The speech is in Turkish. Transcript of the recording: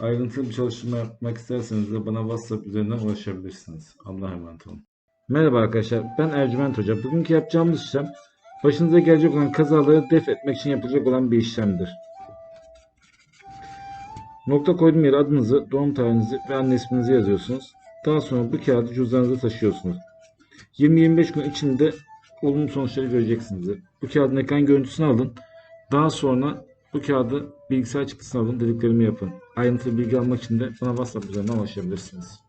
Ayrıntılı bir çalışma yapmak isterseniz de bana WhatsApp üzerinden ulaşabilirsiniz. Allah'a emanet olun. Merhaba arkadaşlar, ben Ercüment Hoca. Bugünkü yapacağımız işlem, başınıza gelecek olan kazaları def etmek için yapılacak olan bir işlemdir. Nokta koyduğum yere adınızı, doğum tarihinizi ve anne isminizi yazıyorsunuz. Daha sonra bu kağıdı cüzdanınıza taşıyorsunuz. 20-25 gün içinde olumlu sonuçları göreceksiniz. Bu kağıdın ekran görüntüsünü alın. Daha sonra bu kağıdı bilgisayar çıktısını alın dediklerimi yapın. Ayrıntılı bilgi almak için de bana WhatsApp üzerinden ulaşabilirsiniz.